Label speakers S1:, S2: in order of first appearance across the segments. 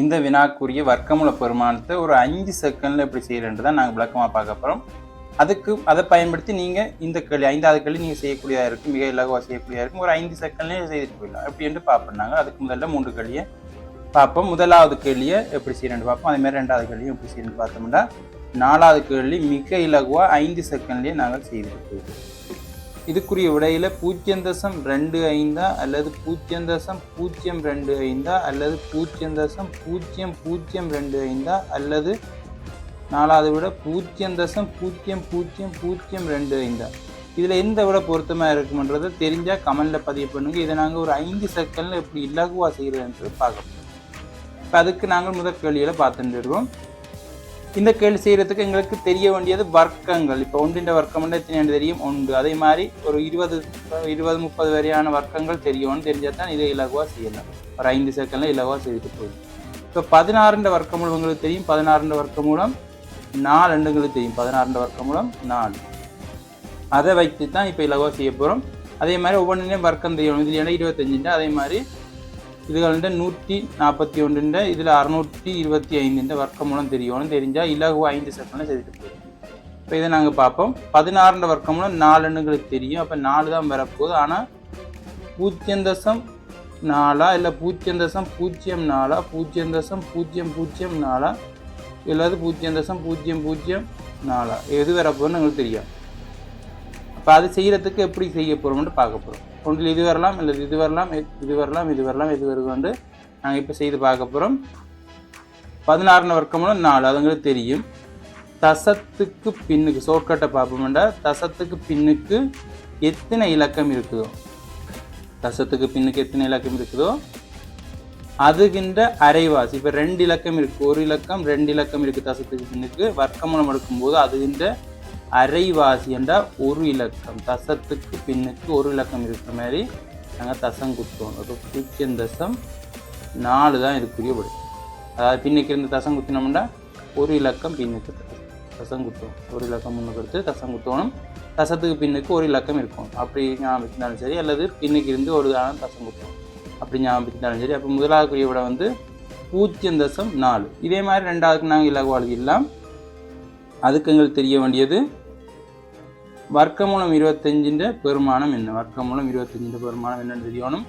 S1: இந்த வினாக்குரிய வர்க்கமூல பெருமானத்தை ஒரு அஞ்சு செகண்டில் எப்படி செய்யறேன்ட்டு தான் நாங்கள் விளக்கமாக பார்க்க போகிறோம் அதுக்கு அதை பயன்படுத்தி நீங்கள் இந்த கேள்வி ஐந்தாவது கேள்வி நீங்கள் செய்யக்கூடியதாக இருக்கும் மிக இலகுவாக செய்யக்கூடியதாக இருக்கும் ஒரு ஐந்து செகண்ட்லேயே செய்துட்டு போயிடலாம். எப்படி என்று பார்ப்போம் நாங்கள் அதுக்கு முதல்ல மூன்று கேள்வியை பார்ப்போம். முதலாவது கேள்வியை எப்படி செய்யறேன்னு பார்ப்போம். அதேமாதிரி ரெண்டாவது கேள்வியும் எப்படி செய்யணும்னு பார்த்தோம்னா நாலாவது கேள்வி மிக இலகுவாக ஐந்து செகண்ட்லேயே நாங்கள் செய்துட்டு போயிடுவோம். இதுக்குரிய விடையில் பூஜ்ஜியம் தசம் ரெண்டு ஐந்தா அல்லது பூஜ்ஜியம் தசம் பூஜ்ஜியம் ரெண்டு ஐந்தா அல்லது பூஜ்ஜியம் தசம் பூஜ்ஜியம் பூஜ்ஜியம் ரெண்டு ஐந்தா அல்லது நாலாவது விட பூஜ்ஜியம் தசம் பூஜ்ஜியம் பூஜ்ஜியம் பூஜ்ஜியம் ரெண்டு ஐந்தா. இதில் எந்த விட பொருத்தமாக இருக்குமன்றதை தெரிஞ்சால் கமெண்டில் பதிவு பண்ணுங்கள் இதை நாங்கள் ஒரு ஐந்து செகண்டில் எப்படி இலகுவா செய்கிறதுன்றது பார்க்கணும் இப்போ அதுக்கு நாங்கள் முதல் கேள்வியில் பார்த்துட்டு இருக்கோம் இந்த கேள்வி செய்கிறதுக்கு எங்களுக்கு தெரிய வேண்டியது வர்க்கங்கள். இப்போ ஒன்றின் வர்க்கம் எத்தனை தெரியும்? ஒன்று. அதே மாதிரி ஒரு இருபது இருபது முப்பது வரையான வர்க்கங்கள் தெரியணும்னு தெரிஞ்சால் தான் இதை இலகுவாக செய்யலாம். ஒரு ஐந்து செகண்டில் இலகுவாக செய்துட்டு போயிடும். இப்போ பதினாறுன்ற வர்க்கமூலம் உங்களுக்கு தெரியும். பதினாறுன்ற வர்க்கமூலம் நாலு எண்டுங்களுக்கு தெரியும். பதினாறுன்ற வர்க்கமூலம் நாலு. அதை வைத்து தான் இப்போ இலகுவாக செய்ய போகிறோம் அதே மாதிரி ஒவ்வொன்றிலையும் வர்க்கம் தெரியும். இதில் இருபத்தஞ்சுன்ற அதே மாதிரி இதுகளில் நூற்றி நாற்பத்தி ஒன்றுன்ற இதில் அறுநூற்றி இருபத்தி ஐந்துன்ற வர்க்கம் மூலம் தெரியணும் தெரிஞ்சால் இலகு ஐந்து செகண்டில் செய்துட்டு போயிடும் இப்போ இதை நாங்கள் பார்ப்போம். பதினாறுன்ற வர்க்கம் மூலம் நாலுன்னுங்களுக்கு தெரியும். அப்போ நாலு தான் வரப்போகுது. ஆனால் பூஜ்ஜியம் தசம் நாலா இல்லை பூஜ்ஜியம் தசம் பூஜ்ஜியம் நாலா பூஜ்ஜியம் தசம் பூஜ்ஜியம் பூஜ்ஜியம் நாலா இல்லாது பூஜ்ஜியம் தசம் பூஜ்ஜியம் பூஜ்ஜியம் நாலா. எது வரப்போகுதுன்னு எங்களுக்கு தெரியும் இப்போ அது செய்கிறதுக்கு எப்படி செய்ய போகிறோம்னு பார்க்க போகிறோம் ஒன்றில் இது வரலாம் இல்லை இது வரலாம் இது வரலாம் இது வரலாம் இது வருதுன்னு நாங்கள் இப்போ செய்து பார்க்க போகிறோம் பதினாறுன வர்க்கமும் நாலு அதுங்களுக்கு தெரியும். தசத்துக்கு பின்னுக்கு ஷோர்ட்கட்டை பார்ப்போம்டா தசத்துக்கு பின்னுக்கு எத்தனை இலக்கம் இருக்குதோ? தசத்துக்கு பின்னுக்கு எத்தனை இலக்கம் இருக்குதோ? அதுகின்ற அரைவாசி இப்போ ரெண்டு இலக்கம் இருக்குது ஒரு இலக்கம் ரெண்டு இலக்கம் இருக்குது தசத்துக்கு பின்னுக்கு. வர்க்கமூலம் எடுக்கும்போது அதுகின்ற அரைவாசி என்றால் ஒரு இலக்கம். தசத்துக்கு பின்னுக்கு ஒரு இலக்கம் இருக்கிற மாதிரி நாங்கள் தசம் குத்துவோம். அப்போ பூஜ்ஜியம் தசம் நாலு தான் இதுக்குரிய படி அதாவது பின்னுக்கு இருந்து தசம் குத்தினோம்னா ஒரு இலக்கம் பின்னுக்கு தசம் குத்துவோம். ஒரு இலக்கம் முன்னுக்கு எடுத்து தசம் குத்தணும். தசத்துக்கு பின்னுக்கு ஒரு இலக்கம் இருக்கும். அப்படி ஞாபகம் சரி அல்லது பின்னுக்கு இருந்து ஒரு தானம் தசம் குத்துவோம். அப்படி ஞாபகம் சரி அப்போ முதலாவது விட வந்து பூஜ்ஜியம் தசம் நாலு. இதே மாதிரி ரெண்டாவதுக்கு நாங்கள் இலகு எழுதிடலாம் அதுக்கு எங்களுக்கு தெரிய வேண்டியது വർക്കമൂലം ഇരുപത്തഞ്ചിൻ്റെ പെരുമാണം എന്ന് വർക്കമൂലം ഇരുപത്തഞ്ചിൻ്റെ പെരുമാണം എന്നു തെരിയണം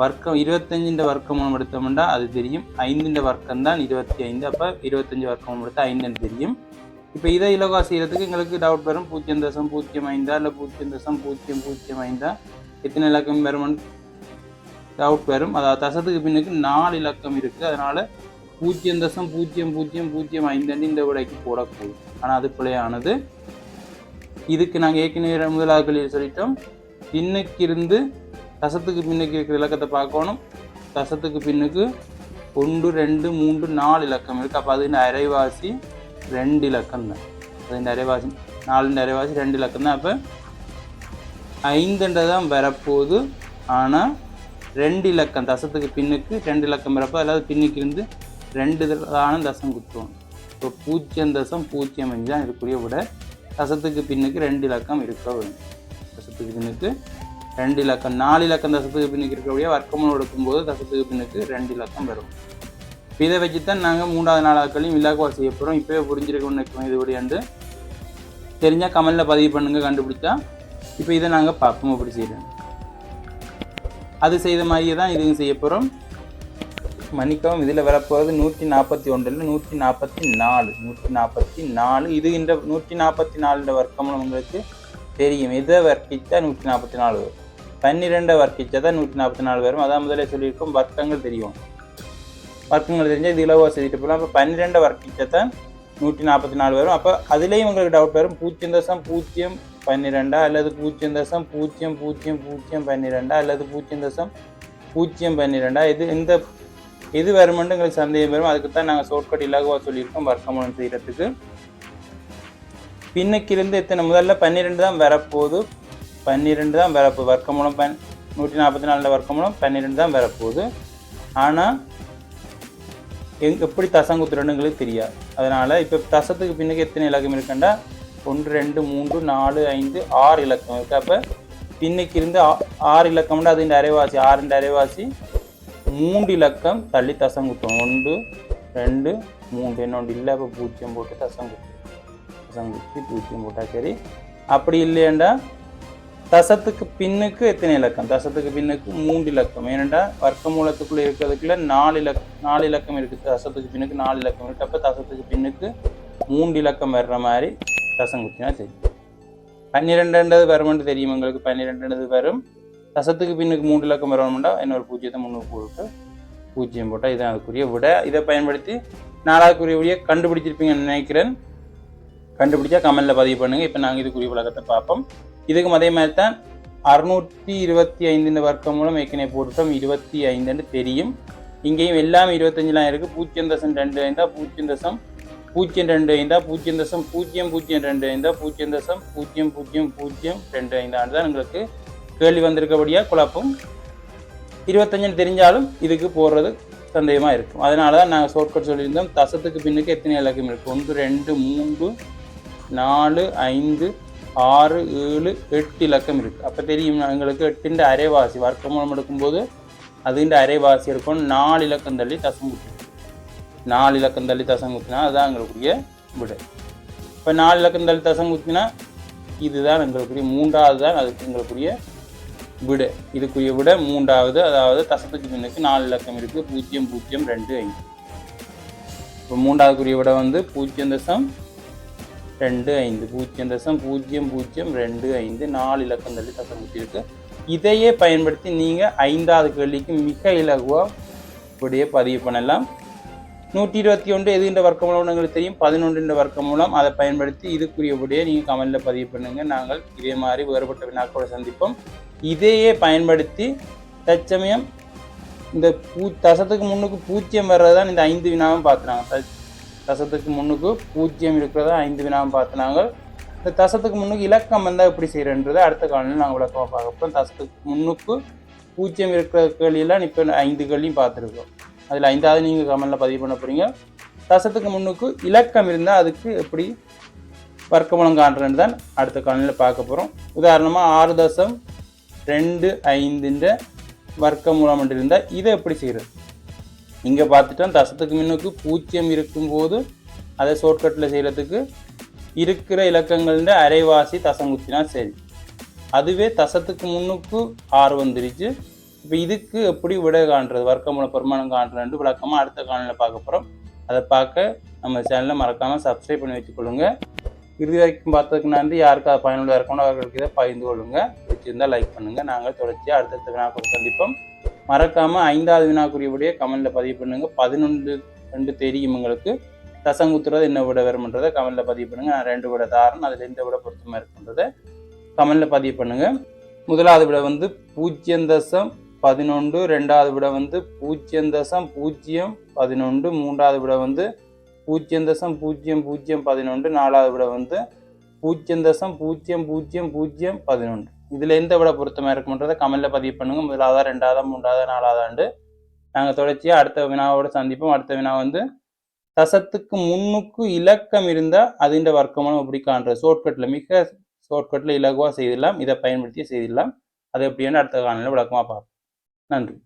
S1: വർക്കം ഇരുപത്തഞ്ചിൻ്റെ വർക്കമൂலம் எடுத்தோம்னா அது தெரியும். ஐந்தின் வர்க்கம் தான் இருபத்தி ஐந்து அப்போ இருபத்தஞ்சு வர்க்கமூலம் எடுத்தால் ஐந்துன்னு தெரியும். இப்போ இதை இலவா செய்கிறதுக்கு எங்களுக்கு டவுட் வரும். பூஜ்ஜியம் தசம் பூஜ்ஜியம் ஐந்தா இல்லை பூஜ்ஜியம் தசம் பூஜ்ஜியம் பூஜ்ஜியம் ஐந்தா? எத்தனை இலக்கம் வரும்னு டவுட் வரும். அதாவது தசத்துக்கு பின்னுக்கு நாலு இலக்கம் இருக்குது அதனால் பூஜ்ஜியம் தசம் பூஜ்ஜியம் பூஜ்ஜியம் பூஜ்ஜியம் ஐந்து இந்த விடைக்கு போடக்கூடும் ஆனால் அது பிள்ளையானது இதுக்கு நாங்கள் ஏற்கனவே முதலாவது கல்வியில் சொல்லிட்டோம். பின்னுக்கு இருந்து தசத்துக்கு பின்னுக்கு இருக்கிற இலக்கத்தை பார்க்கணும். தசத்துக்கு பின்னுக்கு ஒன்று ரெண்டு மூன்று நாலு இலக்கம் இருக்குது அப்போ அது அரைவாசி ரெண்டு இலக்கம் தான். அது அரைவாசி நாலு அரைவாசி ரெண்டு இலக்கம் தான். அப்போ ஐந்துன்றது தான் வரப்போகுது. ஆனால் ரெண்டு இலக்கம் தசத்துக்கு பின்னுக்கு ரெண்டு இலக்கம் வரப்போ அதாவது பின்னுக்கு இருந்து ரெண்டு தான தசம் குத்துவோம். இப்போ பூஜ்ஜியம் தசம் பூஜ்ஜியம் அஞ்சு தான் இதுக்குரிய விட தசத்துக்கு பின்னுக்கு ரெண்டு இலக்கம் இருக்க வேண்டும். தசத்துக்கு பின்னுக்கு ரெண்டு இலக்கம். நாலு இலக்கம் தசத்துக்கு பின்னுக்கு இருக்கக்கூடிய வர்க்கமும் எடுக்கும்போது தசத்துக்கு பின்னுக்கு ரெண்டு இலக்கம் வரும். இப்போ இதை வச்சு தான் நாங்கள் மூன்றாவது நாளாக்களையும் இலக்குவா செய்ய போகிறோம் இப்போவே புரிஞ்சிருக்கணும்னு வைக்கணும் இது வழியாண்டு தெரிஞ்சால் கமலில் பதிவு பண்ணுங்க கண்டுபிடிச்சா. இப்போ இதை நாங்கள் பார்ப்போம் அப்படி செய்கிறோம் அது செய்த மாதிரியே தான் இதுவும் செய்ய போகிறோம் மன்னிக்கவும் இதில் வரப்போகிறது நூற்றி நாற்பத்தி ஒன்றில் நூற்றி நாற்பத்தி நாலு நூற்றி நாற்பத்தி நாலு. இது இந்த நூற்றி நாற்பத்தி நாலுன்ற வர்க்கம்னு உங்களுக்கு தெரியும். எதை வர்க்கித்தா நூற்றி நாற்பத்தி நாலு வரும். பன்னிரெண்டை வர்க்கிச்சா தான் நூற்றி நாற்பத்தி நாலு வரும். அதான் முதலே சொல்லியிருக்கோம் வர்க்கங்கள் தெரியும். வர்க்கங்கள் தெரிஞ்சால் இது இலவா செய்துட்டு போகலாம் அப்போ பன்னிரெண்டை வர்க்கிச்சா தான் நூற்றி நாற்பத்தி நாலு வரும். அப்போ அதுலேயும் உங்களுக்கு டவுட் வரும். பூஜ்ஜியம் தசம் பூஜ்ஜியம் பன்னிரெண்டா அல்லது பூஜ்ஜியம் தசம் பூஜ்ஜியம் பூஜ்ஜியம் பூஜ்ஜியம் பன்னிரெண்டா அல்லது பூஜ்ஜியம் தசம் பூஜ்ஜியம் பன்னிரெண்டா? இது இந்த எது வருமென்று எங்களுக்கு சந்தேகம் வரும். அதுக்கு தான் நாங்கள் ஷார்ட்கட் இலகுவாக சொல்லியிருக்கோம் வர்க்கமூலம் செய்கிறதுக்கு பின்னுக்கிருந்து எத்தனை முதல்ல பன்னிரெண்டு தான் வரப்போகுது. பன்னிரெண்டு தான் வரப்பு வர்க்கமூலம் பன் நூற்றி நாற்பத்தி நாலில் வர்க்கமூலம் பன்னிரெண்டு தான் வரப்போகுது. ஆனால் எங் எப்படி தசம் குத்துறோன்னு தெரியாது. அதனால் இப்போ தசத்துக்கு பின்னுக்கு எத்தனை இலக்கம் இருக்குண்டா? ஒன்று ரெண்டு மூன்று நாலு ஐந்து ஆறு இலக்கம் இருக்குது அப்போ பின்னுக்கு இருந்து ஆ- ஆறு இலக்கம்னா அது இந்த அரைவாசி ஆறுன்ற அரைவாசி மூன்று இலக்கம் தள்ளி தசம் குத்தும் ஒன்று ரெண்டு மூன்று. என்னொன்று இல்லை அப்போ பூஜ்ஜியம் போட்டு தசம் குத்து தசம் குத்தி பூஜ்ஜியம் போட்டால் சரி. அப்படி இல்லையாண்டா தசத்துக்கு பின்னுக்கு எத்தனை இலக்கம்? தசத்துக்கு பின்னுக்கு மூன்று இலக்கம் ஏனெண்டா வர்க்க மூலத்துக்குள்ள இருக்கிறதுக்குள்ள நாலு இலக்கம் நாலு இலக்கம் இருக்குது தசத்துக்கு பின்னுக்கு நாலு இலக்கம் இருக்கு. அப்போ தசத்துக்கு பின்னுக்கு மூன்று இலக்கம் வர்ற மாதிரி தசம் குத்தினா சரி. பன்னிரெண்டுன்றது வரும்னு தெரியும் எங்களுக்கு. பன்னிரெண்டுன்றது வரும். தசத்துக்கு பின்னுக்கு மூன்று இலக்கம் வரணும்னா இன்னொரு பூஜ்ஜியத்தை முன்னூறு போட்டு பூஜ்ஜியம் போட்டால் இதான் அதுக்குரிய விட. இதை பயன்படுத்தி நாலாவதுக்குரிய விடையை கண்டுபிடிச்சிருப்பீங்கன்னு நினைக்கிறேன். கண்டுபிடிச்சா கமெண்டில் பதிவு பண்ணுங்கள் இப்போ நாங்கள் இதுக்குரிய விளக்கத்தை பார்ப்போம். இதுக்கும் அதே மாதிரி தான் அறுநூற்றி இருபத்தி ஐந்து வர்க்கம் மூலம் ஏற்கனவே போட்டுட்டோம். இருபத்தி ஐந்துன்னு தெரியும். இங்கேயும் எல்லாமே இருபத்தஞ்சுலாம் இருக்குது பூஜ்ஜியம் தசம் ரெண்டு ஐந்தா பூஜ்ஜியம் தசம் பூஜ்ஜியம் ரெண்டு ஐந்தா பூஜ்ஜியம் தசம் பூஜ்ஜியம் பூஜ்ஜியம் ரெண்டு ஐந்தா பூஜ்ஜியம் தசம் பூஜ்ஜியம் பூஜ்ஜியம் பூஜ்ஜியம் ரெண்டு ஐந்தாண்டு தான் எங்களுக்கு கேள்வி வந்திருக்கபடியா குழப்பம். இருபத்தஞ்சுன்னு தெரிஞ்சாலும் இதுக்கு போடுறது சந்தேகமாக இருக்கும். அதனால தான் நாங்கள் ஷார்ட்கட் சொல்லியிருந்தோம். தசத்துக்கு பின்னுக்கு எத்தனை இலக்கம் இருக்குது ஒன்று ரெண்டு மூன்று நாலு ஐந்து ஆறு ஏழு எட்டு இலக்கம் இருக்குது அப்போ தெரியும் எங்களுக்கு எட்டுன்ற அரைவாசி. வர்க்க மூலம் எடுக்கும்போது அதுன்ற அரைவாசி இருக்கும். நாலு இலக்கம் தள்ளி தசம் குத்து நாலு இலக்கம் தள்ளி தசம் குத்தினா அதுதான் எங்களுக்குரிய விடை. இப்போ நாலு இலக்கம் தள்ளி தசம் குத்தினா இதுதான் எங்களுக்குரிய மூன்றாவது தான் அதுக்கு எங்களுக்குரிய விட. இதுக்குரிய விட மூன்றாவது. அதாவது தசத்துக்கு பின்னுக்கு நாலு இலக்கம் இருக்குது பூஜ்ஜியம் பூஜ்ஜியம் ரெண்டு ஐந்து. இப்போ மூன்றாவதுக்குரிய விட வந்து பூஜ்ஜியம் தசம் ரெண்டு ஐந்து. பூஜ்ஜியம் தசம் பூஜ்ஜியம் பூஜ்ஜியம் ரெண்டு ஐந்து. நாலு இலக்கம் தள்ளி தசம் இருக்கு. இதையே பயன்படுத்தி நீங்கள் ஐந்தாவது கேள்விக்கு மிக இலகுவாக இப்படியே பதிவு பண்ணலாம். நூற்றி இருபத்தி ஒன்று எதுகின்ற வர்க்க மூலம் உங்களுக்கு தெரியும்? பதினொன்றுன்ற வர்க்க மூலம். அதை பயன்படுத்தி இதுக்குரியபடியே நீங்கள் கமெண்டில் பதிவு பண்ணுங்கள் நாங்கள் இதே மாதிரி வேறுபட்ட வினாக்களோட சந்திப்போம். இதையே பயன்படுத்தி தற்சமயம் இந்த பூ தசத்துக்கு முன்னுக்கு பூஜ்ஜியம் வர்றதான் இந்த ஐந்து வினாவும் பார்த்துனாங்க தசத்துக்கு முன்னுக்கு பூஜ்ஜியம் இருக்கிறதா ஐந்து வினாவும் பார்த்துனாங்க இந்த தசத்துக்கு முன்னுக்கு இலக்கம் வந்தால் எப்படி செய்கிறன்றதை அடுத்த காலையில் நாங்கள் விளக்கமாக பார்க்க போகிறோம் தசத்துக்கு முன்னுக்கு பூஜ்ஜியம் இருக்கிற கேள்வியெல்லாம் இப்போ ஐந்து கேள்வியும் பார்த்துருக்கோம். அதில் ஐந்தாவது நீங்கள் கமெண்டில் பதிவு பண்ண போகிறீங்க தசத்துக்கு முன்னுக்கு இலக்கம் இருந்தால் அதுக்கு எப்படி வர்க்கமூலம் காண்றேன்னு தான் அடுத்த காலையில் பார்க்க போகிறோம் உதாரணமாக ஆறு தசம் ரெண்டு ஐந்துன்ற வர்க்கமூலம் என்று இருந்தால் இதை எப்படி செய்கிறது இங்கே பார்த்துட்டோம் தசத்துக்கு முன்னுக்கு பூஜ்ஜியம் இருக்கும்போது அதை ஷார்ட்கட்டில் செய்கிறதுக்கு இருக்கிற இலக்கங்கள்ன்ற அரைவாசி தசங்குத்தினா சரி. அதுவே தசத்துக்கு முன்னுக்கு ஆறு வந்துருச்சு. இப்போ இதுக்கு எப்படி விட காண்றது? வர்க்கமூல பெருமானம் காண்றதுன்னு விளக்கமாக அடுத்த காலையில் பார்க்க போகிறோம் அதை பார்க்க நம்ம சேனலை மறக்காமல் சப்ஸ்கிரைப் பண்ணி வச்சுக்கொள்ளுங்க. இறுதி வரைக்கும் பார்த்ததுக்கு நன்றி. யாருக்கு அது பயனுள்ளதாக இருக்கணும் அவர்களுக்கு இதை பகிர்ந்து கொள்ளுங்கள் பிடிச்சிருந்தா லைக் பண்ணுங்க. நாங்கள் தொடர்ச்சியாக அடுத்தடுத்த வினாக்கள் சந்திப்போம். மறக்காம ஐந்தாவது வினாக்குரியவுடைய கமெண்ட்ல பதிவு பண்ணுங்க. பதினொன்று ரெண்டு தெரியும் உங்களுக்கு தசங்குத்துறது என்ன விட வரும்ன்றதை கமெண்ட்ல பதிவு பண்ணுங்க. நான் ரெண்டு விட தாரன் அதில் எந்த விட பொருத்தமாக இருக்குன்றதை கமெண்ட்ல பதிவு பண்ணுங்க. முதலாவது விட வந்து பூஜ்ஜியம் தசம் பதினொன்று ரெண்டாவது விட வந்து பூஜ்ஜியம் தசம் பூஜ்ஜியம் பதினொன்று மூன்றாவது விட வந்து பூஜ்ஜியம் தசம் பூஜ்ஜியம் பூஜ்ஜியம் பதினொன்று நாலாவது விட வந்து பூஜ்ஜியம் தசம் பூஜ்ஜியம் பூஜ்ஜியம் பூஜ்ஜியம் பதினொன்று. இதில் எந்த விட பொருத்தமாக இருக்கும்ன்றதை கமெண்ட்ல பதிவு பண்ணுங்க. முதலாவதா ரெண்டாவதா மூன்றாவதா நாலாவதாண்டு நாங்கள் தொடர்ச்சியாக அடுத்த வினாவோட சந்திப்போம். அடுத்த வினா வந்து தசத்துக்கு முன்னுக்கு இலக்கம் இருந்தால் அதுண்ட வர்க்கமான எப்படி காண்றது ஷார்ட்கட்டில் மிக ஷார்ட்கட்டில் இலகுவாக செய்திடலாம். இதை பயன்படுத்தி செய்திடலாம். அது எப்படின்னு அடுத்த காலையில் விளக்கமாக பார்ப்போம். நன்றி.